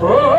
मां oh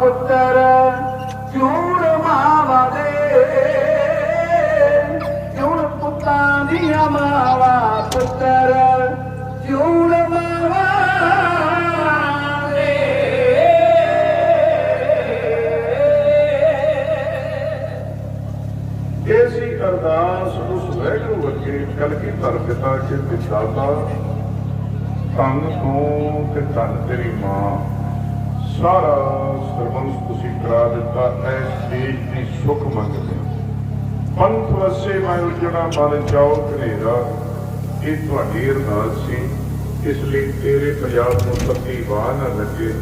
ਪੁੱਤਰ ਜੋੜ ਮਾਵਾਂ ਦੇ ਜੋੜ ਪੁੱਤਾਂ ਦੀਆਂ ਮਾਵਾਂ ਪੁੱਤਰ ਜੋੜ ਮਾਵਾਂ ਇਹ ਸੀ ਅਰਦਾਸ ਉਸ ਵੈਗਰੂ ਅੱਗੇ ਕਲਗੀ ਧਰ ਪਿਤਾ ਕੇ ਵਿਦਾਤਾ ਧੰਨ ਤੂੰ ਤੇ ਧੰਨ ਤੇਰੀ ਮਾਂ। ਸਾਰਾ ਸਰਬੰਸ ਤੁਸੀਂ ਕਰਾ ਦਿੱਤਾ ਐਸ ਦੇਸ਼ ਦੀ ਸੁਖ ਮੰਗਦੇ ਪੰਥ ਵਸੇ ਮੈਂ ਉਜੜਾ ਮਨ ਜਾਓ ਕਨੇਰਾ ਇਹ ਤੁਹਾਡੀ ਅਰਦਾਸ ਸੀ, ਇਸ ਲਈ ਤੇਰੇ ਪੰਜਾਬ ਨੂੰ ਪੱਤੀ ਵਾਹ ਨਾ ਲੱਗੇ।